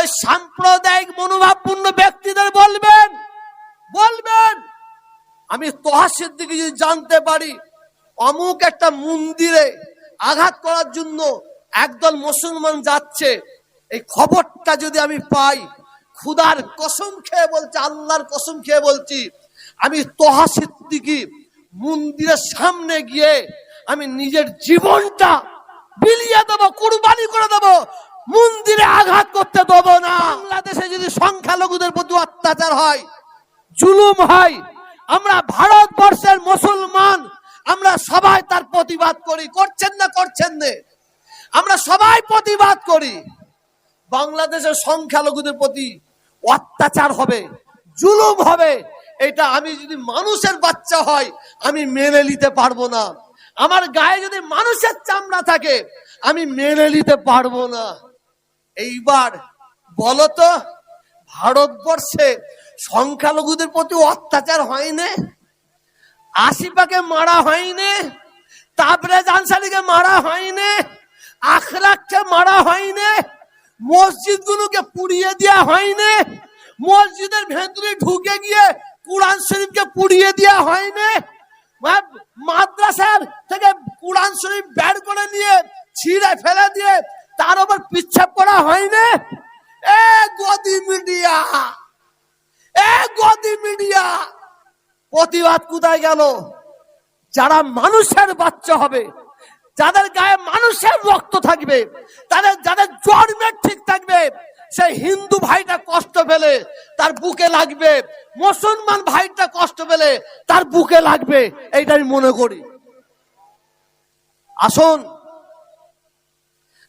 ওই সাম্প্রদায়িক মনোভাবপূর্ণ ব্যক্তিদের বলবেন বলবেন, আমি তোহা সিদ্দিকি যদি জানতে পারি, অমুক একটা মন্দিরে আঘাত করার জন্য একদল মুসলমান যাচ্ছে, এই খবরটা যদি আমি পাই, খুদার কসম খেয়ে বলছি, আল্লাহর কসম খেয়ে বলছি, আমি তোহা সিদ্দিকি মন্দিরের সামনে গিয়ে আমি নিজের জীবনটা বিলিয়ে দেবো, কুরবানি করে দেবো মন্দিরে আঘাত করতে দেবো না। বাংলাদেশে যদি সংখ্যালঘুদের প্রতি অত্যাচার হয় জুলুম হয় আমরা ভারতবর্ষের মুসলমান আমরা সবাই তার প্রতিবাদ করি। করছেন না করছেন না। আমরা সবাই প্রতিবাদ করি। বাংলাদেশের সংখ্যালঘুদের প্রতি অত্যাচার হবে জুলুম হবে এটা আমি যদি মানুষের বাচ্চা হয় আমি মেনে নিতে পারব না। আমার গায়ে যদি মানুষের চামড়া থাকে আমি মেনে নিতে পারব না। এইবার বলতো, ভারতবর্ষে সংখ্যালঘুদের প্রতি অত্যাচার হয়নি আশিপাকে মারা হয়নি তারপরে জানসারিকে মারা হয়নি, আখরাককে মারা হয়নি মসজিদ গুলোকে পুড়িয়ে দেওয়া হয়নি, মসজিদের ভেতরে ঢুকে গিয়ে কোরআন শরীফকে পুড়িয়ে দেওয়া হয়নি মাদ্রাসার থেকে কোরআন শরীফ বের করে নিয়ে ছিঁড়ে ফেলে দিয়ে তার উপর পিচ্ছাপ করা হয়নি? এ গদি মিডিয়া, এ গদি মিডিয়া। প্রতিবাদ কোথায় গেল? যারা মানুষের বাচ্চা হবে, যাদের গায়ে মানুষের রক্ত থাকবে, তাদের, যাদের জন্মের ঠিক থাকবে, সেই হিন্দু ভাইটা কষ্ট পেলে তার বুকে লাগবে, মুসলমান ভাইটা কষ্ট পেলে তার বুকে লাগবে এইটা আমি মনে করি। আসুন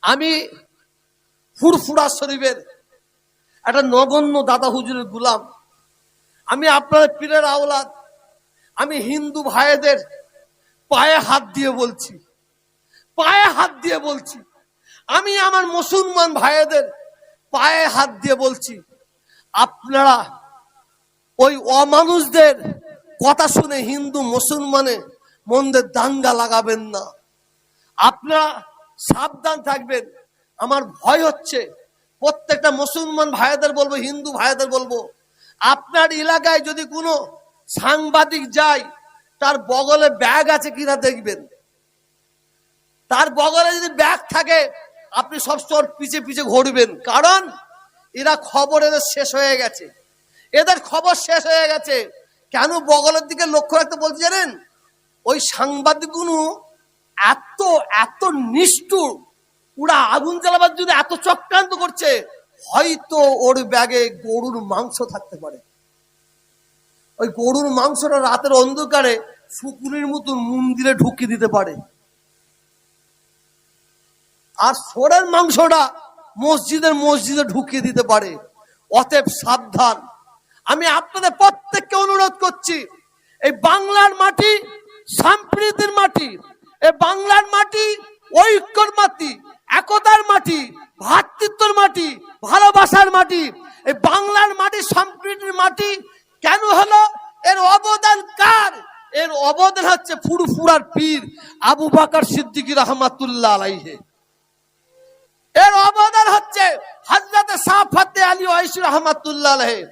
আমি ফুরফুরা শরীফের একটা নগণ্য দাদা হুজুরের গুলাম। আমি আপনার পীরের আওলাদ, আমি হিন্দু ভাইদের পায়ে হাত দিয়ে বলছি, পায়ে হাত দিয়ে বলছি, আমি আমার মুসলমান ভাইদের পায়ে হাত দিয়ে বলছি, আপনারা ওই অমানুষদের কথা শুনে হিন্দু মুসলমানে মন্দের দাঙ্গা লাগাবেন না। আপনারা সাবধান থাকবেন। আমার ভয় হচ্ছে। প্রত্যেকটা মুসলমান ভাইদের বলব, হিন্দু ভাইদের বলব, আপনার এলাকায় যদি কোনো সাংবাদিক যায়, তার বগলে ব্যাগ আছে কিনা দেখবেন। তার বগলে যদি ব্যাগ থাকে, আপনি সবসময় পিছে পিছে ঘুরবেন। কারণ এরা খবর এদের শেষ হয়ে গেছে। এদের খবর শেষ হয়ে গেছে। কেন বগলের দিকে লক্ষ্য রাখতে বলছি জানেন? ওই সাংবাদিকগুলো এত এত নিষ্ঠুর। ওরা আগুন জ্বালাবার জন্য এত চক্রান্ত করছে, হয়তো ওর ব্যাগে গরুর মাংস থাকতে পারে। ওই গরুর মাংসটা রাতের অন্ধকারে শুকুরের মতন মন্দিরে ঢুকিয়ে দিতে পারে। আর সোরের মাংসটা মসজিদের মসজিদে ঢুকিয়ে দিতে পারে। অতএব সাবধান। আমি আপনাদের প্রত্যেককে অনুরোধ করছি, এই বাংলার মাটি, সম্প্রীতির মাটি এই বাংলার মাটি, ঐক্যর মাটি, একতার মাটি ভ্রাতৃত্বর মাটি, ভালোবাসার মাটি এই বাংলার মাটি, সম্প্রীতির মাটি কেন হলো? এর অবদান কার? এর অবদান হচ্ছে ফুরফুরার পীর আবু বাকার সিদ্দিকী রহমাতুল্লাহ আলাইহে। এর অবদান হচ্ছে হজরত সাফাতে আলী ওয়াইসি রহমাতুল্লাহ আলাইহি।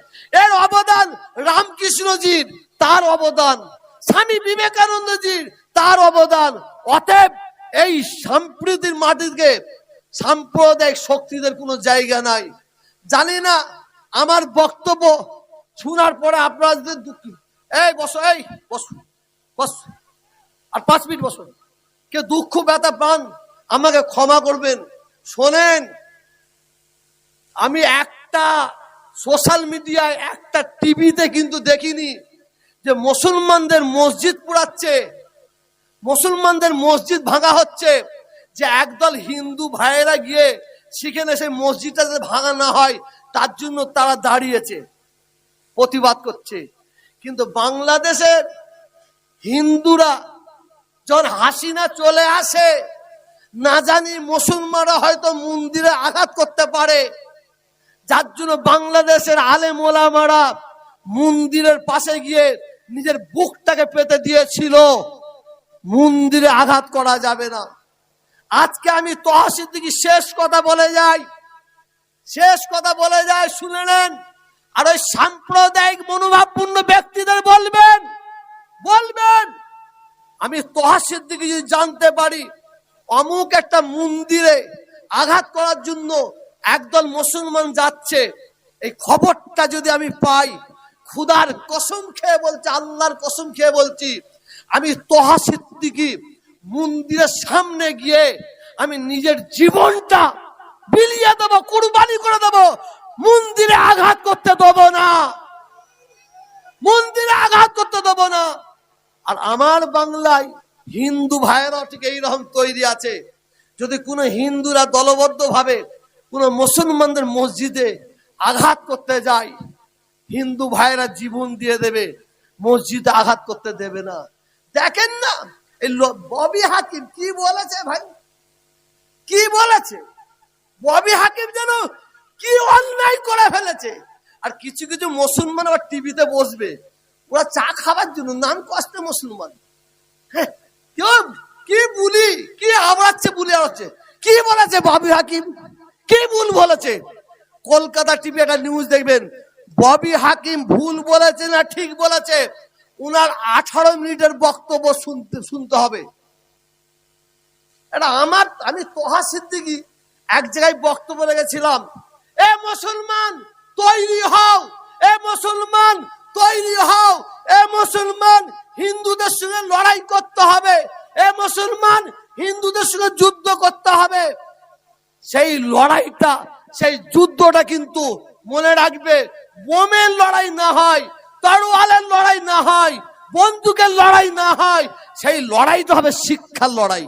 এর অবদান রামকৃষ্ণজির, তার অবদান। স্বামী বিবেকানন্দজির, তার অবদান। অতএব এই সম্প্রীতির মাটিতে সাম্প্রদায়িক শক্তিদের কোনো জায়গা নাই। জানি না আমার বক্তব্য শোনার পরে আপনারা দুঃখ এই বসো এই বসো, বস। আর পাঁচ মিনিট বসো। কেউ দুঃখ, ব্যথা পান, আমাকে ক্ষমা করবেন। শোনেন, আমি একটা সোশ্যাল মিডিয়ায়, একটা টিভিতে কিন্তু দেখিনি যে মুসলমানদের মসজিদ পুরাচ্ছে মুসলমানদের মসজিদ ভাঙা হচ্ছে যে একদল হিন্দু ভাইয়েরা গিয়ে সেখানে সেই মসজিদটা যাতে ভাঙা না হয়, তার জন্য তারা দাঁড়িয়েছে, প্রতিবাদ করছে। কিন্তু বাংলাদেশের হিন্দুরা যখন হাসিনা চলে আসে, না জানি মুসলমানরা হয়তো মন্দিরে আঘাত করতে পারে। যার জন্য বাংলাদেশের আলেম ওলামারা মন্দিরের পাশে গিয়ে নিজের বুকটাকে পেতে দিয়েছিল। মন্দিরে আঘাত করা যাবে না। আজকে আমি তহসিদ্দিকি শেষ কথা বলে যাই। শেষ কথা বলে যায় শুনে নেন। আর ওই সাম্প্রদায়িক মনোভাবপূর্ণ ব্যক্তিদের বলবেন। বলবেন। আমি তহাসের দিকে যদি জানতে পারি, অমুক একটা মন্দিরে আঘাত করার জন্য একদল মুসলমান যাচ্ছে, এই খবরটা যদি আমি পাই, খুদার কসম খেয়ে বলছি, আল্লাহর কসম খেয়ে বলছি আমি তোহা সিদ্দিকি মন্দিরের সামনে গিয়ে আমি নিজের জীবনটা বিলিয়ে দেবো, কুরবানি করে দেবো। মন্দিরে আঘাত করতে দেবো না। মন্দিরে আঘাত করতে দেবো না। আর আমার বাংলায় হিন্দু ভাইয়েরাও ঠিক এইরকম তৈরি আছে। যদি কোনো হিন্দুরা দলবদ্ধ ভাবে কোনো মুসলমানদের মসজিদে আঘাত করতে যায়, হিন্দু ভাইয়েরা জীবন দিয়ে দেবে, মসজিদে আঘাত করতে দেবে না। দেখেন না? এই ববি হাকিম কি বলেছে ভাই? কি বলেছে? ববি হাকিম যেন কি অন্যায় করে ফেলেছে? আর কিছু কিছু মুসলমান আবার টিভিতে বসবে। ওরা চা খাবার জন্য নাম কষ্টে মুসলমান। হ্যাঁ, কি বুলি কি আওড়াচ্ছে বুলি আওড়াচ্ছে কি বলেছে ববি হাকিম? কি ভুল বলেছে? কলকাতা টিভি একটা নিউজ দেখবেন। ববি হাকিম ভুল বলেছে না ঠিক বলেছে? উনার আঠারো মিনিটের বক্তব্য শুনতে শুনতে হবে। এটা আমার, আমি তোহা সিদ্দিকি এক জায়গায় বক্তব্য রেখেছিলাম। এ মুসলমান, তৈরি হও! এ মুসলমান, তৈরি হও! এ মুসলমান, হিন্দুদের সঙ্গে লড়াই করতে হবে। এ মুসলমান, হিন্দুদের সঙ্গে যুদ্ধ করতে হবে। সেই লড়াইটা, সেই যুদ্ধটা কিন্তু মনে রাখবে বোমের লড়াই না হয়। তরোয়ালের লড়াই না হয়, বন্দুকের লড়াই না হয়, সেই লড়াইটা হবে শিক্ষার লড়াই।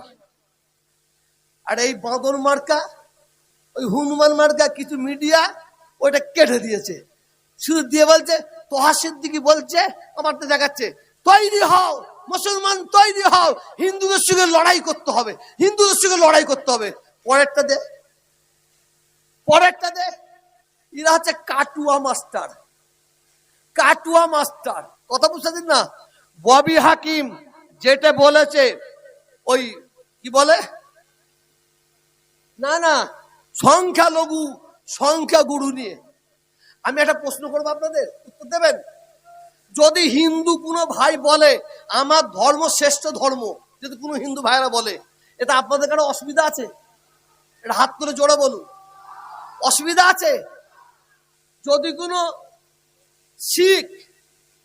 আর এই বাঁদর মার্কা, ওই হনুমান মার্কা কিছু মিডিয়া ওইটা কেটে দিয়েছে। শুধু দিয়ে বলছে তোহাসের দিকে বলছে, আমার তো দেখাচ্ছে, তৈরি হও, মুসলমান তৈরি হও, হিন্দুদের সঙ্গে লড়াই করতে হবে, হিন্দুদের সঙ্গে লড়াই করতে হবে। পরেরটা দে পরেরটা দে, এরা হচ্ছে কাটুয়া মাস্টার। কাটুয়া মাস্টার। কথা বুঝতে দিন না? ববি হাকিম যেটা বলেছে, ওই কি বলে? না না, সংখ্যালঘু সংখ্যাগুরু নিয়ে। আমি একটা প্রশ্ন করব আপনাদের, উত্তর দেবেন? যদি হিন্দু কোনো ভাই বলে, আমার ধর্ম শ্রেষ্ঠ ধর্ম যদি কোনো হিন্দু ভাইরা বলে, এটা আপনাদের কারও অসুবিধা আছে? এটা হাত তুলে জোরে বলুন। অসুবিধা আছে? যদি কোনো শিখ।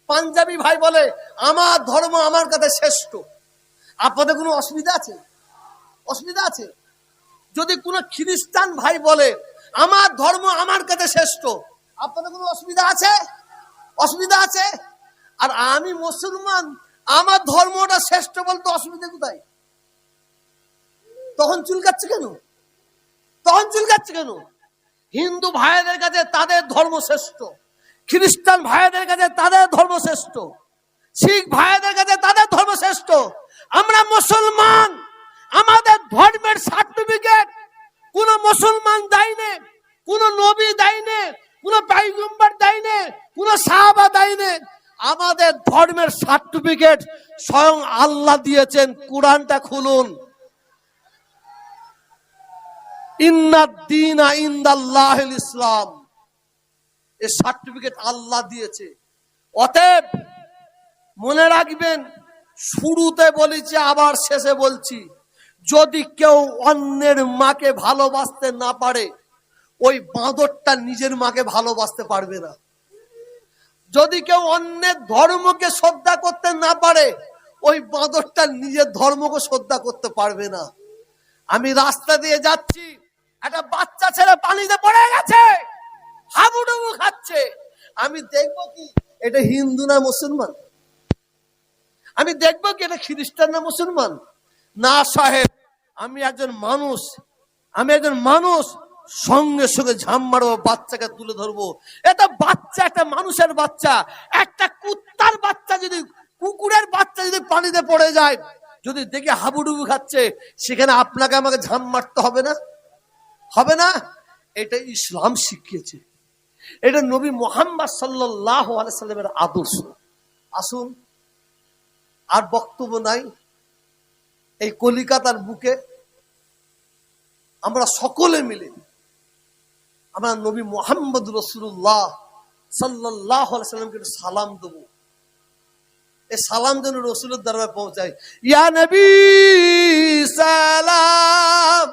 পাঞ্জাবি ভাই বলে, আমার ধর্ম আমার কাছে শ্রেষ্ঠ। আপনাদের কোনো অসুবিধা আছে? অসুবিধা আছে? যদি কোনো খ্রিস্টান ভাই বলে, আমার ধর্ম আমার কাছে শ্রেষ্ঠ, আপনাদের কোনো অসুবিধা আছে? অসুবিধা আছে? আর আমি মুসলমান, আমার ধর্মটা শ্রেষ্ঠ বলতে অসুবিধা কোথায়? তখন চুলকাচ্ছে কেন? তখন চুলকাচ্ছে কেন? হিন্দু ভাইদের কাছে তাদের ধর্ম শ্রেষ্ঠ। খ্রিস্টান ভাইদের কাছে তাদের ধর্ম শ্রেষ্ঠ। শিখ ভাইদের কাছে তাদের ধর্ম শ্রেষ্ঠ। আমরা মুসলমান। আমাদের ধর্মের সার্টিফিকেট কোন মুসলমান দেয়নি, কোন নবী দেয়নি, কোন পাইগম্বর দেয়নি, কোন সাহাবা দেয়নি। আমাদের ধর্মের সার্টিফিকেট স্বয়ং আল্লাহ দিয়েছেন। কোরআনটা খুলুন। ইন্নাদ্দিনা ইন্দাল্লাহ ইসলাম। এ সার্টিফিকেট আল্লাহ দিয়েছে। অতএব মনে রাখবেন, শুরুতে বলেছি, আবার শেষে বলছি, যদি কেউ অন্যের মাকে ভালোবাসতে না পারে, ওই বাঁদরটা নিজের মাকে ভালোবাসতে পারবে না। যদি কেউ অন্যের ধর্মকে শ্রদ্ধা করতে না পারে, ওই বাঁদরটা নিজের ধর্মকে শ্রদ্ধা করতে পারবে না। আমি রাস্তা দিয়ে যাচ্ছি, একটা বাচ্চা ছেলে পানিতে পড়ে গেছে। হাবুডুবু খাচ্ছে। আমি দেখব কি এটা হিন্দু না মুসলমান? আমি দেখব কি এটা খ্রিস্টান না মুসলমান? না সাহেব, আমি একজন মানুষ। আমি একজন মানুষ, সঙ্গে সঙ্গে ঝাম মারবো, বাচ্চাকে তুলে ধরবো। এটা বাচ্চা, একটা মানুষের বাচ্চা। একটা কুত্তার বাচ্চা যদি, কুকুরের বাচ্চা যদি পানিতে পড়ে যায়, যদি দেখে হাবুডুবু খাচ্ছে, সেখানে আপনাকে আমাকে ঝাম মারতে হবে না? হবে না? এটা ইসলাম শিখিয়েছে। এটা নবী মোহাম্মদ সাল্লাহ সাল্লামের আদর্শ। আসুন, আর বক্তব্য নাই। এই কলিকাতার বুকে আমরা সকলে মিলে আমরা নবী মোহাম্মদ রসুল্লাহ সাল্লাহ সাল্লামকে সালাম দেবো। এই সালাম যেন রসুলের দরবারে পৌঁছায়। ইয়া নবী, সালাম।